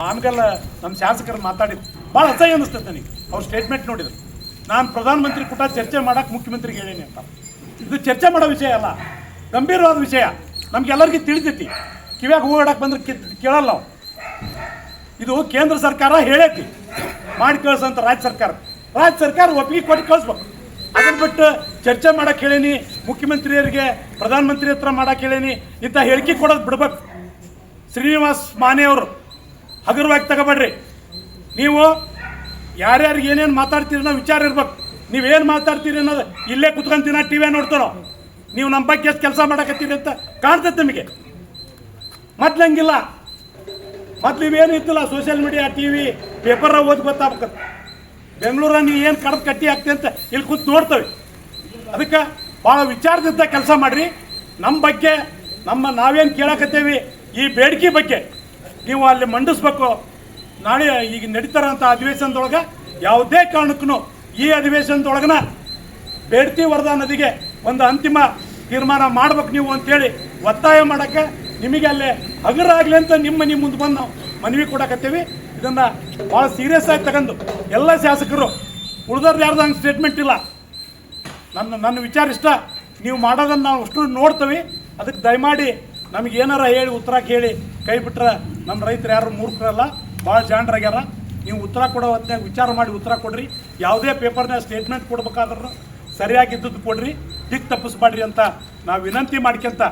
ಆಮೇಲೆ ನಮ್ಮ ಶಾಸಕರು ಮಾತಾಡಿದ್ರು. ಭಾಳ ಅಸಹ್ಯ ಅನಿಸ್ತದೆ ನನಗೆ. ಅವ್ರ ಸ್ಟೇಟ್ಮೆಂಟ್ ನೋಡಿದ್ರು. ನಾನು ಪ್ರಧಾನಮಂತ್ರಿ ಕೂಡ ಚರ್ಚೆ ಮಾಡಕ್ಕೆ ಮುಖ್ಯಮಂತ್ರಿಗೆ ಹೇಳೇನಿ ಅಂತ. ಇದು ಚರ್ಚೆ ಮಾಡೋ ವಿಷಯ ಅಲ್ಲ. ಗಂಭೀರವಾದ ವಿಷಯ. ನಮ್ಗೆಲ್ಲರಿಗೂ ತಿಳಿತೈತಿ. ಕಿವ್ಯಾಗ ಹೂಡಕ್ಕೆ ಬಂದ್ರೆ ಕೇಳಲ್ಲ ಇದು ಕೇಂದ್ರ ಸರ್ಕಾರ ಹೇಳೈತಿ. ಮಾಡಿ ಕಳ್ಸಂತ ರಾಜ್ಯ ಸರ್ಕಾರ. ರಾಜ್ಯ ಸರ್ಕಾರ ಒಪ್ಪಿಗೆ ಕೊಟ್ಟು ಕಳಿಸ್ಬೇಕು. ಅದನ್ನ ಬಿಟ್ಟು ಚರ್ಚೆ ಮಾಡಕ್ಕೆ ಹೇಳೇನಿ. ಮುಖ್ಯಮಂತ್ರಿಯರಿಗೆ ಪ್ರಧಾನಮಂತ್ರಿ ಹತ್ರ ಮಾಡಕ್ಕೆ ಹೇಳೇನಿ. ಇಂಥ ಹೇಳಿಕೆ ಕೊಡೋದು ಬಿಡ್ಬೇಕು. ಶ್ರೀನಿವಾಸ್ ಮಾನೆಯವರು ಹಗುರವಾಗಿ ತಗೋಬೇಡ್ರಿ. ನೀವು ಯಾರ್ಯಾರಿಗೆ ಏನೇನು ಮಾತಾಡ್ತೀರಿ ಅನ್ನೋ ವಿಚಾರ ಇರ್ಬೇಕು. ನೀವೇನು ಮಾತಾಡ್ತೀರಿ ಅನ್ನೋದು ಇಲ್ಲೇ ಕುತ್ಕೊಂತೀನ ಟಿ ವಿ ನೋಡ್ತಾರೋ? ನೀವು ನಮ್ಮ ಬಗ್ಗೆ ಎಷ್ಟು ಕೆಲಸ ಮಾಡಕತ್ತೀರಿ ಅಂತ ಕಾಣ್ತೈತೆ ನಿಮಗೆ. ಮೊದ್ಲಂಗಿಲ್ಲ ಮೊದ್ಲು ಇವೇನು ಇತ್ತಿಲ್ಲ social media T V paper ಓದಿ ಗೊತ್ತಾಗ್ಬೇಕಂತ. ಬೆಂಗಳೂರಲ್ಲಿ ನೀವು ಏನು ಕಡ್ದು ಕಟ್ಟಿ ಆಗ್ತೀವಿ ಅಂತ ಇಲ್ಲಿ ಕೂತ್ ನೋಡ್ತೇವೆ. ಅದಕ್ಕೆ ಭಾಳ ವಿಚಾರದಿಂದ ಕೆಲಸ ಮಾಡ್ರಿ. ನಮ್ಮ ಬಗ್ಗೆ ನಮ್ಮ ನಾವೇನು ಕೇಳಕತ್ತೇವಿ ಈ ಬೇಡಿಕೆ ಬಗ್ಗೆ. ನೀವು ಅಲ್ಲಿ ಮಂಡಿಸ್ಬೇಕು. ನಾಳೆ ಈಗ ನಡೀತಾರಂಥ ಅಧಿವೇಶನದೊಳಗೆ ಯಾವುದೇ ಕಾರಣಕ್ಕೂ ಈ ಅಧಿವೇಶನದೊಳಗನ ಬೇಡ್ತಿ ವರದಾ ನದಿಗೆ ಒಂದು ಅಂತಿಮ ತೀರ್ಮಾನ ಮಾಡ್ಬೇಕು ನೀವು ಅಂತೇಳಿ ಒತ್ತಾಯ ಮಾಡಕ್ಕೆ ನಿಮಗೆ ಅಲ್ಲೇ ಹಗರಾಗ್ಲಿ ಅಂತ ನಿಮ್ಮ ಮನೆ ಮುಂದೆ ಬಂದು ನಾವು ಮನವಿ ಕೊಡಕತ್ತೀವಿ. ಇದನ್ನ ಭಾಳ ಸೀರಿಯಸ್ ಆಗಿ ತಗೊಂಡು ಎಲ್ಲ ಶಾಸಕರು ಉಳಿದವ್ರು ಯಾರ್ದು ಹಂಗೆ ಸ್ಟೇಟ್ಮೆಂಟ್ ಇಲ್ಲ. ನನ್ನ ನನ್ನ ವಿಚಾರ ಇಷ್ಟ. ನೀವು ಮಾಡೋದನ್ನು ನಾವು ಅಷ್ಟು ನೋಡ್ತೀವಿ. ಅದಕ್ಕೆ ದಯಮಾಡಿ ನಮಗೆ ಏನಾರ ಹೇಳಿ ಉತ್ತರ ಕೇಳಿ, ಕೈ ಬಿಟ್ರೆ ನಮ್ಮ ರೈತರು ಯಾರು ಮೂರ್ಖರಲ್ಲ ಭಾಳ ಜಾಣರಾಗ್ಯಾರ ನೀವು ಉತ್ತರ ಕೊಡೋ ಹೊತ್ತಿನಾಗ ವಿಚಾರ ಮಾಡಿ ಉತ್ತರ ಕೊಡ್ರಿ. ಯಾವುದೇ ಪೇಪರ್ನಾಗ ಸ್ಟೇಟ್ಮೆಂಟ್ ಕೊಡ್ಬೇಕಾದ್ರೂ ಸರಿಯಾಗಿದ್ದದ್ದು ಕೊಡ್ರಿ. ದಿಕ್ ತಪ್ಪಿಸ್ಬೇಡ್ರಿ ಅಂತ ನಾವು ವಿನಂತಿ ಮಾಡ್ಕೊಂತ